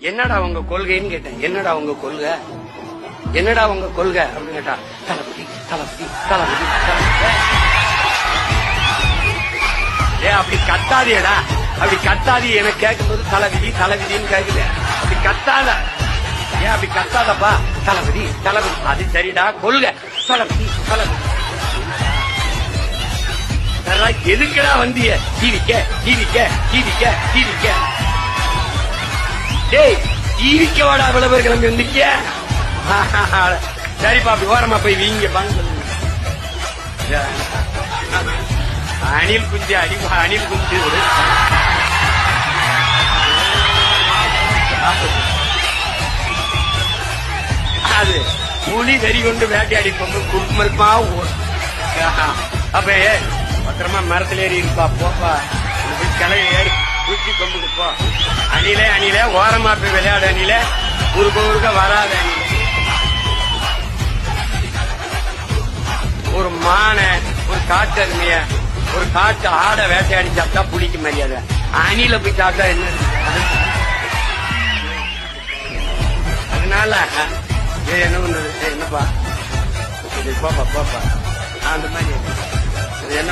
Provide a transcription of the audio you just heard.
என்னடா உங்க கொள்கைன்னு கேட்டேன். என்னடா உங்க கொள்கை? என்னடா உங்க கொள்கை? அப்படின்னு கேட்டா தளபதி தளபதி தளபதி ஏ அப்படி கத்தாதியடா அப்படி கத்தாதி எனக்கு கேட்கும்போது தளபதி தலைவிதின்னு கேக்குது. அப்படி கத்தாத. ஏன் அப்படி கத்தாதப்பா? தளபதி தளபதி. அது சரிடா கொள்கை. தளபதி தளபதி. சரா, எதுக்குடா வந்திய? டிவிக்க டிவிக்க டிவிக்க டிவிக்க. டேய் டிவிக்க வாடா இவ்வளவு பேர் கிளம்பி வந்திருக்கிய சரிப்பா அப்படி ஓரமா போய் வீங்க அணில் குஞ்சு அடி அணில் குஞ்சு. ஒரு அது புலி தறி கொண்டு வேட்டையாடி போகும்போது குடும்பமா அப்ப பத்திரமா மரத்துல ஏறி இருப்பா போப்பா. இந்த ஏறி. குச்சி கொண்டு போ. அணிலே அணிலே ஓரமா போய் விளையாடு அணிலே. ஊருக்கு உருக்க வராத ஒரு மானை ஒரு காட்டெருமைய ஒரு காட்டு ஆடை வேட்டையாடி சாப்பிட்டா பிடிக்க மரியாதை. அணில போய் சாப்பிட்டா என்ன? அதனால ஏய், என்ன பண்றது என்னப்பா? பாப்பா போப்பா. போப்பா அந்த மாதிரி. என்ன